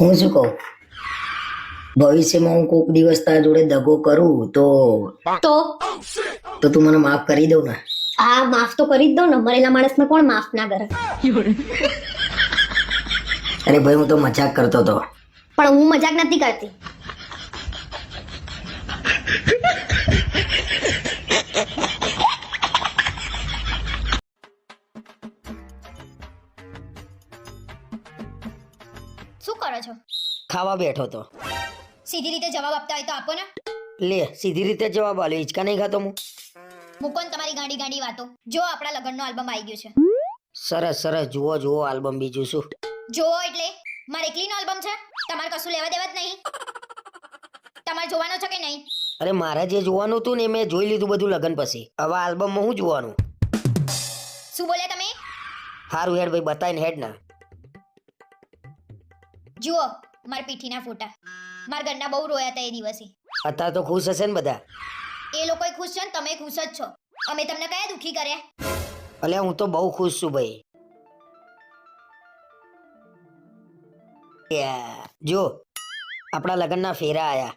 હું શું કહું? ભવિષ્યમાં હું કોઈક દિવસ તારા જોડે દગો કરું તો તો? તો તું મને માફ કરી દઉં ને. આ માફ તો કરી જ દો ને. મરેલા માણસને કોણ માફ ના કરે? અરે ભાઈ હું તો મજાક કરતો હતો. પણ હું મજાક નથી કરતી. ખાવા બેઠો તો. સીધી રીતે જવાબ આપતા હોય તો આપો ને. લે સીધી રીતે જવાબ આલ્યો હિંચકા નહીં ખાતો હું. મૂકો ને તમારી ગાંડી ગાંડી વાતો. જો આપણા લગ્નનો આલ્બમ આવી ગયો છે. સરસ સરસ જુઓ જુઓ આલ્બમ બીજું શું. જુઓ એટલે મારે એકલીનો આલ્બમ છે? તમારે કશું લેવા દેવા જ નહીં. તમારે જોવાનો છે કે નહીં? અરે મારે જે જોવાનું હતું ને મેં જોઈ લીધું બધું લગ્ન પછી. હવે આલ્બમમાં હું જોવાનું? શું બોલ્યા તમે? હારું હેડ ભાઈ બતાવીને હેડ ના જુઓ મારા પીઠીના ફોટા. મારા ઘરના બહુ રોયા હતા એ દિવસે. અત્યારે તો ખુશ હશે ને બધા? એ લોકો ખુશ છે ને તમે ખુશ જ છો. અમે તમને કયા દુખી કર્યા? અલ્યા હું તો બહુ ખુશ છું ભાઈ. જો આપણા લગ્નના ફેરા આયા.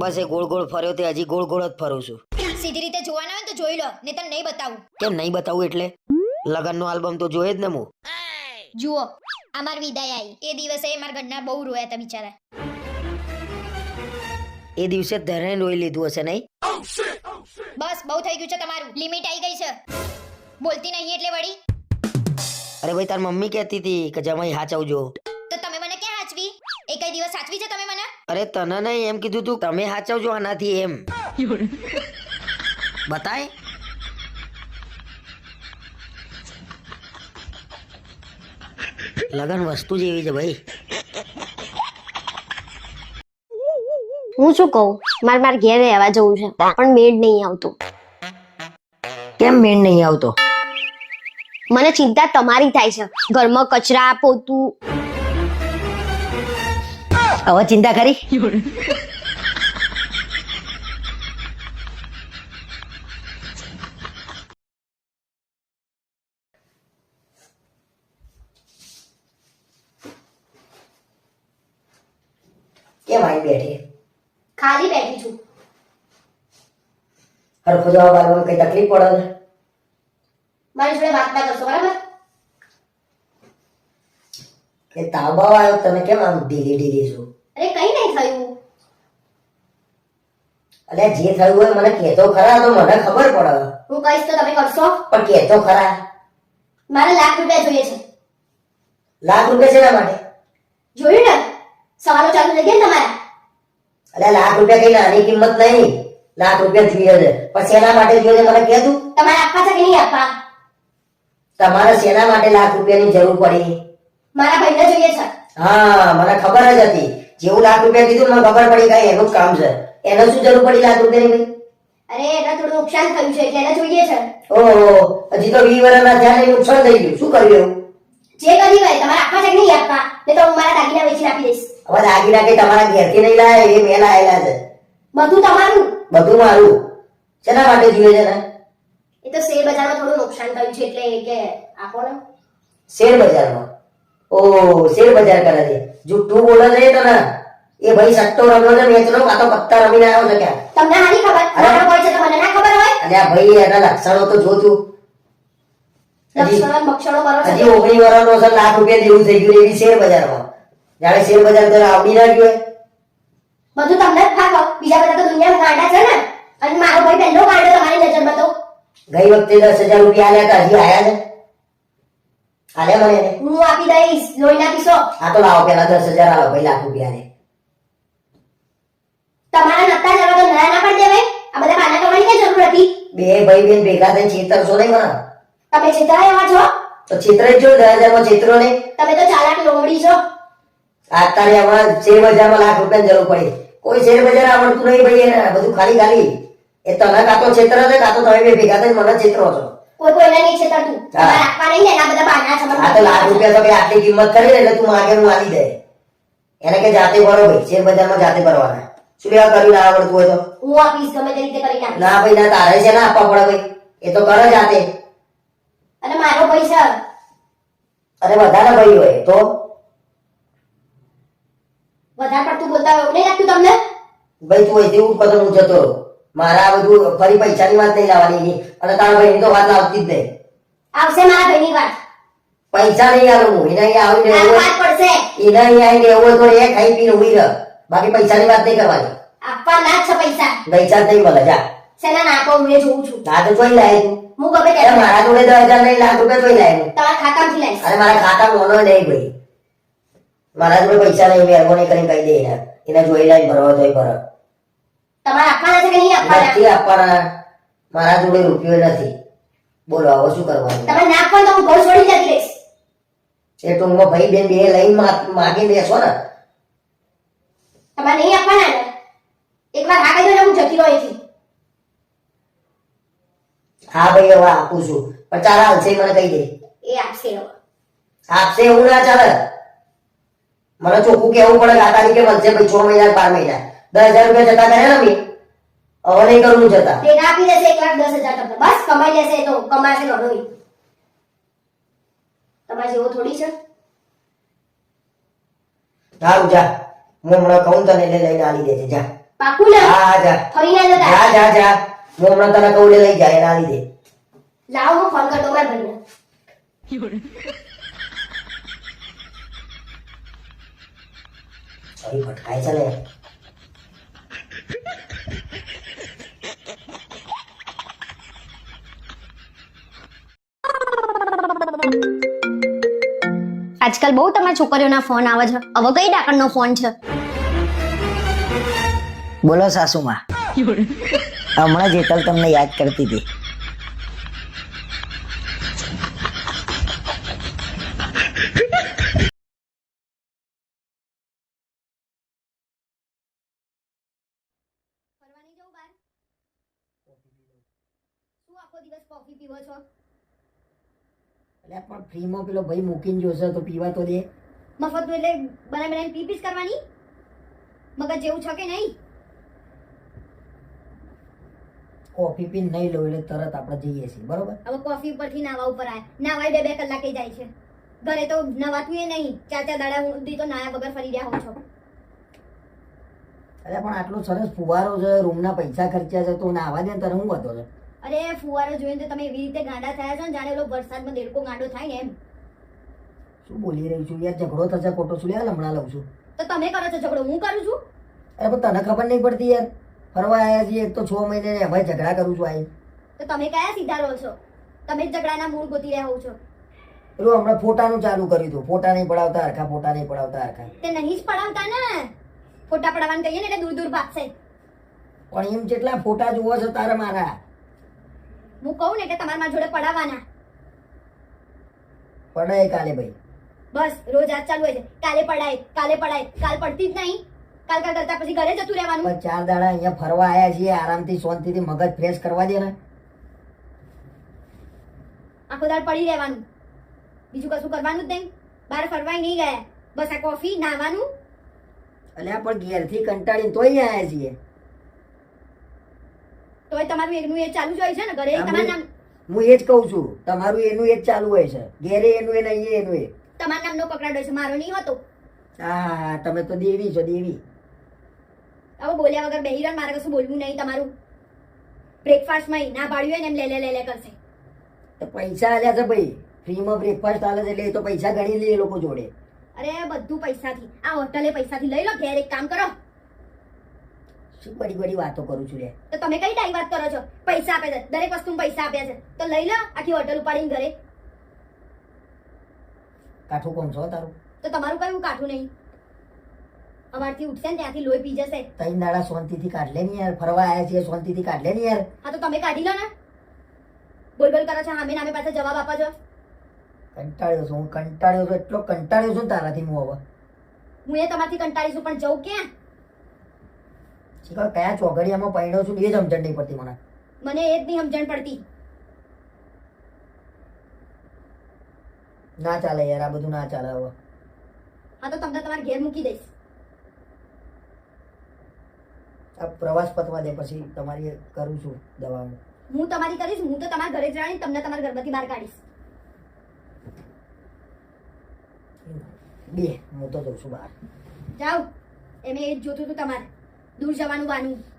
બસ એ ગોળ ગોળ ફર્યો તે હજી ગોળ ગોળ જ ફરું છું. સીધી રીતે જોવાના હોય તો જોઈ લો નહીં તો નહીં બતાવું. કેમ નહીં બતાવું એટલે? લગ્નનો આલ્બમ તો જોઈએ જ ને હું. જુઓ અમાર વિદાય આવી એ દિવસે મારા ઘરના બહુ રોયા હતા બિચારા. એ દિવસે ધરણ રોઈ લીધું હશે નહીં? બસ બહુ થઈ ગયું છે તમારું. લિમિટ આવી ગઈ છે. બોલતી નહીં એટલે વળી. અરે ભાઈ તાર મમ્મી કહેતી હતી કે જમાઈ હાચવજો. તો તમે મને ક્યાં હાચવી? એ કઈ દિવસ સાચવી છે તમે મને? અરે તને નહીં એમ કીધું તું તમે હાચવજો આનાથી એમ. બતાય. લગન વસ્તુ જેવી છે ભાઈ. હું શું કહું? મારે મારે ઘેર રહેવા જવું છે પણ મેળ નહીં આવતું. કેમ મેળ નહીં આવતો? મને ચિંતા તમારી થાય છે. ઘરમાં કચરા પોતું. હવે ચિંતા કરી? કેમ આવી બેઠી. ખાલી બેઠી છું. હરખો જવાબ આપવામાં કઈ તકલીફ પડે ને? મારી જોડે વાત ના કરશો બરાબર? કે તાબાવ આવ્યો તમે કેમ આમ ઢીલી ઢીલી છો? અરે કઈ નહીં થયું. અલે જે થયું હોય મને કહેતો ખરા તો મને ખબર પડે. હું કહીશ તો તમે કરશો. પણ કહેતો ખરા. મારે લાખ રૂપિયા જોઈએ છે. લાખ રૂપિયા શેના માટે? જોયું ને? સવાલો ચાલુ થઈ ગયા તમારા? અરે લાખ રૂપિયા કઈ નાની કિંમત નહીં. લાખ રૂપિયા જોઈએ છે. પણ શેના માટે જોઈએ મને કહે તું તમારે આપવા છે કે નહીં આપવા? તમારે શેના માટે લાખ રૂપિયાની જરૂર પડી? મારા ભાઈને જોઈએ છે. હા મને ખબર જ હતી. જેવું લાખ રૂપિયા કીધું મને ખબર પડી ગઈ એનું કામ છે. એને શું જરૂર પડી લાખ રૂપિયાની ભાઈ? અરે એને થોડું નુકસાન થયું છે એટલે એને જોઈએ છે. ઓહો હજી તો વી વર્ષના થયા ને નુકસાન થઈ ગયું. શું કર્યું જે કરી હોય તમારે આપવા છે કે નહીં આપવા? નહીં તો હું મારા દાગીના વેચી આપી દઈશ. હવે દાગીના કઈ તમારા ઘેરથી નહીં લાયા એ મેં લાયેલા છે. બધું તમારું? બધું મારું. શેના માટે જોઈએ છે ને? એ તો શેર બજારમાં થોડું નુકસાન થયું છે એટલે કે આપો ને. શેર બજારમાં? ઓ શેર બજાર કરે છે. જુઠ્ઠું બોલે છે તને. એ ભાઈ સટ્ટો રમ્યો છે મેચનો કાં તો પત્તા રમીને આવ્યો છે ક્યાં? તમને હારી ખબર? મારો કોઈ છે તો મને ના ખબર હોય? અને આ ભાઈ એના લક્ષણો તો જોતું લક્ષણો બક્ષણો છો. હજી ઓગણી વર્ષનો છે લાખ રૂપિયા જેવું થઈ ગયું એવી શેર બજારમાં. જાણે શેર બજાર તને આવડી ના ગયો બધું તમને જ ફાવો બીજા બધા તો દુનિયામાં ગાંડા છે ને. અને મારો ભાઈ પહેલો ગાંડો તમારી નજરમાં તો. ગઈ વખતે દસ હજાર રૂપિયા આલ્યા હતા હજી આયા છે. આલે મને હું આપી દઈશ. લોહી ના પીશો. આ તો લાવો પેલા દસ હજાર આલો ભાઈ લાખ રૂપિયા ને તમારા નતા જવા તો નયા ના પડી દેવાય આ બધા બાના કમાણી કે જરૂર હતી. બે ભાઈ બેન ભેગા થઈને છેતરશો નહીં મને. તમે છેતરાય એવા છો? તો છેતરાઈ જો દસ હજારમાં છેતરો નહીં. તમે તો ચાલાક લોમડી છો. અત્યારે હમણાં શેર બજારમાં લાખ રૂપિયાની જરૂર પડી. કોઈ શેર બજાર આવડતું નહીં ભાઈ એને બધું ખાલી ખાલી. એ તને કાતો છેતર છે કાતો તમે બે ભેગા થઈને મને છેતરો છો. કોઈ કોઈને નહીં છેતરતું તમારે નહીં ને એના બધા બાના છે આ તો લાખ રૂપિયા તો કઈ આટલી કિંમત કરી એટલે તું માગે હું દે. એને કે જાતે ભરો ભાઈ શેર બજારમાં જાતે ભરવાના. શું લેવા કર્યું ના આવડતું હોય તો? હું આપીશ ગમે તે રીતે કરી નાખીશ. ના ભાઈ ના તારે છે ના આપવા પડે ભાઈ. એ તો કરે જાતે. અને મારો પૈસા અરે બધાના ભાઈ હોય તો? બોલતા હોય એવું નહીં લાગતું તમને? ભાઈ તું અહીંથી ઉઠ પછી હું જતો મારા આ બધું ફરી પૈસાની વાત નહીં લાવવાની એની. અને તારા ભાઈની તો વાત લાવતી જ નહીં. આવશે મારા ભાઈની વાત. પૈસા નહીં આલું હું. એના અહીંયા આવીને એવું વાત પડશે. એના અહીંયા આવીને એવું તો એ ખાઈ પીને ઊભી રહ. બાકી પૈસાની વાત નહીં કરવાની. આપવાના જ છે પૈસા. પૈસા નહીં મળે જા. સેના નાખો હું જોઉં છું. ના તો જોઈ લાય તું. હું ગમે ત્યારે મારા જોડે દસ હજાર નહીં લાખ રૂપિયા જોઈ લાય. તમારા ખાતામાંથી લઈશ. અરે મારા ખાતા મોનો નહીં ભાઈ. મારા જોડે પૈસા નહીં મહેરબાની કરીને કહી દે એને. એને જોઈ લઈને ભરવા તોય ભરો તમારે આપવાના છે કે નહીં આપવાના? નથી આપવાના. મારા જોડે રૂપિયો નથી. બોલો હવે શું કરવાનું? તમે ના આપો તો હું ઘર છોડી જતી રહીશ એ ટૂંકમાં ભાઈ બેન બે લઈને માગી બેસો ને. તમારે નહીં આપવાના ને? એકવાર હા કહી દો હું જતી રહી છું હા ભાઈ હવે આપું છું. પણ ચાલ હાલશે મને કહી દે. એ આપશે હવે. આપશે એવું ના ચાલે. મને ચોખ્ખું કેવું પડે કે આ તારીખે વધશે ભાઈ છ મહિના બાર મહિના. દસ હજાર રૂપિયા જતા કરે ને મેં હવે નહીં કરવું જતા. આપી દેશે એક લાખ દસ હજાર તમને. બસ કમાઈ લેશે તો કમાશે ઘણો. તમારે જેવો થોડી છે. સારું જા. હું હમણાં કહું તને એટલે લઈને આલી દેજે જા. પાકું ને હા જા. ફરી ના જતા જા જા જા. હું હમણાં તને કહું લઈ જાય એને આલી દે. લાવો હું ફોન કરતો મારા ભાઈને સોરી ભટકાય છે આજકાલ બહુ તમારા છોકરીઓના ફોન આવે છે. હવે કઈ ડાકણનો ફોન છે? બોલો સાસુમાં. હમણાં જેતલ તમને યાદ કરતી હતી ફરવાની જવું બાર શું આખો દિવસ કોફી પીવો છો? એટલે પણ ફ્રીમાં પેલો ભાઈ મૂકીને જોશે તો પીવા તો દે. મફતનું એટલે બનાવી બનાવીને પી પીસ કરવાની? મગજ જેવું છે કે નહીં? કોફી પીને નહીં લો એટલે તરત આપણે જઈએ છીએ બરોબર? હવે કોફી ઉપરથી નાવા ઉપર આયા. નાવાય બે બે કલાકે જાય છે. ઘરે તો નવાતું એ નહીં. ચાર ચાર દાડા સુધી તો નાયા વગર ફરી રહ્યા હો છો. અરે પણ આટલો સરસ ફુવારો છે રૂમના પૈસા ખર્ચ્યા છે તો નાવા દે તને હું વધો છે અરે ફુવારો જોઈને તો તમે એવી રીતે ગાંડા થયા છો ને જાણે લો વરસાદમાં દેડકો ગાંડો થાય ને એમ. શું બોલી રહી છું? યાર ઝઘડો થશે ખોટો શું? યાર હમણાં લઉં છું. તો તમે કરો છો ઝઘડો હું કરું છું? અરે પણ તને ખબર નહીં પડતી યાર. ફરવા આવ્યા છીએ એક તો છ મહિને ને ઝઘડા કરું છું આઈ. તો તમે કયા સીધા રહો છો? તમે જ ઝઘડાના મૂળ ગોતી રહ્યા હો છો. પેલું હમણાં ફોટાનું ચાલુ કર્યું હતું. ફોટા નહીં પડાવતા હરખા ફોટા નહીં પડાવતા હરખા. તે નહીં જ પડાવતા ને. ફોટા પડાવવાનું કહીએ ને એટલે દૂર દૂર ભાગશે. પણ એમ જેટલા ફોટા જોવો છો તારા મારા હું કહું ને એટલે તમારા મારા જોડે પડાવવાના. પડે કાલે ભાઈ. બસ રોજ આજ ચાલુ હોય છે. કાલે પડાય કાલે પડાય કાલ પડતી જ નહીં. કાલ કાલ કરતા પછી ઘરે જતું રહેવાનું. પણ ચાર દાડા અહીંયા ફરવા આવ્યા છીએ આરામથી શાંતિથી મગજ ફ્રેશ કરવા દે ને. આખો દાડ પડી રહેવાનું. બીજું કશું કરવાનું જ નહીં. બહાર ફરવાય નહીં ગયા. બસ આ કોફી નાવાનું. અલ્યા પણ ઘેરથી કંટાળીને તોય આવ્યા છીએ. તોય તમારું એનું એ ચાલુ જ હોય છે ને ઘરે નામ હું એ જ કહું છું તમારું એનું એ જ ચાલુ હોય છે. ઘેરે એનું એ નહીં એનું એ. તમારા નામનો પકડાડો છે મારો નહીં હોતો. હા તમે તો દેવી છો દેવી. હવે બોલ્યા વગર બેહી રહ્યો મારે કશું બોલવું નહીં તમારું. બ્રેકફાસ્ટમાં ના પાડ્યું હોય ને એમ લે લે લે લે કરશે. તો પૈસા આલ્યા છે ભાઈ. ફ્રીમાં બ્રેકફાસ્ટ આલે છે એટલે એ તો પૈસા ગણી લે એ લોકો જોડે. અરે બધું પૈસાથી. આ હોટલે પૈસાથી લઈ લો ઘેર એક કામ કરો. શું બડી બડી વાતો કરું છું લે તો તમે કઈ ટાઈ વાત કરો છો? પૈસા આપે છે. દરેક વસ્તુ પૈસા આપ્યા છે. તો લઈ લો આખી હોટલ ઉપાડીને ઘરે. કાઠું કોણ છો તારું? તો તમારું કયું કાઠું નહીં? અમારથી ઉઠશે ને ત્યાંથી લોહી પી જશે. ત્રણ દાડા શાંતિથી કાઢ લે ને યાર. ફરવા આવ્યા છીએ શાંતિથી કાઢ લે ને યાર. હા તો તમે કાઢી લો ને. બોલ બોલ કરો છો હામે નામે પાસે જવાબ આપો છો. કંટાળ્યો છું હું કંટાળ્યો છું એટલો કંટાળ્યો છું તારાથી હું હવે. હું એ તમારથી કંટાળી છું પણ જવું ક્યાં? શીખર કયા ચોઘડિયામાં પહેણ્યો છું એ જ સમજણ નહીં પડતી મને. મને એ જ નહીં સમજણ પડતી. ના ચાલે યાર આ બધું ના ચાલે હવે. હા તો તમને તમારે ઘેર મૂકી દઈશ. આ પ્રવાસ પતવા દે પછી તમારી કરું છું દવા હું તમારી કરીશ હું તો તમારા ઘરે જ રાણી તમને તમારા ઘરમાંથી બહાર કાઢીશ. બે હું તો જઉં છું બહાર. જાઓ. એમ એ જ જોતું હતું તમારે. દૂર જવાનું બાનું.